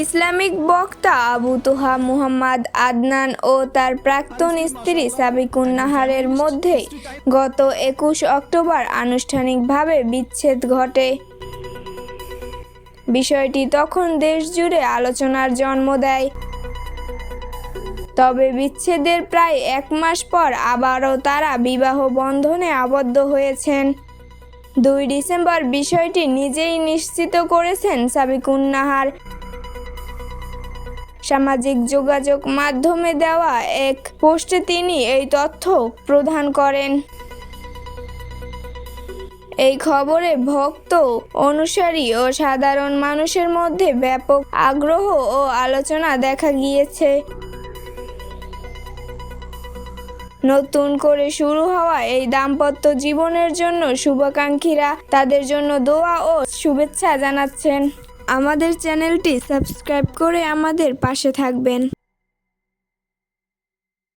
Islamic বক্তা আবু তোহা মুহাম্মদ আদনান ও তার প্রাক্তন স্ত্রী সাবিকুন নাহারের মধ্যে গত একুশ অক্টোবর আনুষ্ঠানিকভাবে বিচ্ছেদ ঘটে। বিষয়টি তখন দেশ জুড়ে আলোচনার জন্ম দেয়। তবে বিচ্ছেদের প্রায় এক মাস পর আবারও তারা বিবাহ বন্ধনে আবদ্ধ হয়েছেন। দুই ডিসেম্বর বিষয়টি নিজেই নিশ্চিত করেছেন সাবিকুন নাহার। সামাজিক যোগাযোগ মাধ্যমে দেওয়া এক পোস্টে তিনি এই তথ্য প্রদান করেন। এই খবরে ভক্ত, অনুসারী ও সাধারণ মানুষের মধ্যে ব্যাপক আগ্রহ ও আলোচনা দেখা গিয়েছে। নতুন করে শুরু হওয়া এই দাম্পত্য জীবনের জন্য শুভাকাঙ্ক্ষীরা তাদের জন্য দোয়া ও শুভেচ্ছা জানাচ্ছেন। আমাদের চ্যানেলটি সাবস্ক্রাইব করে আমাদের পাশে থাকবেন।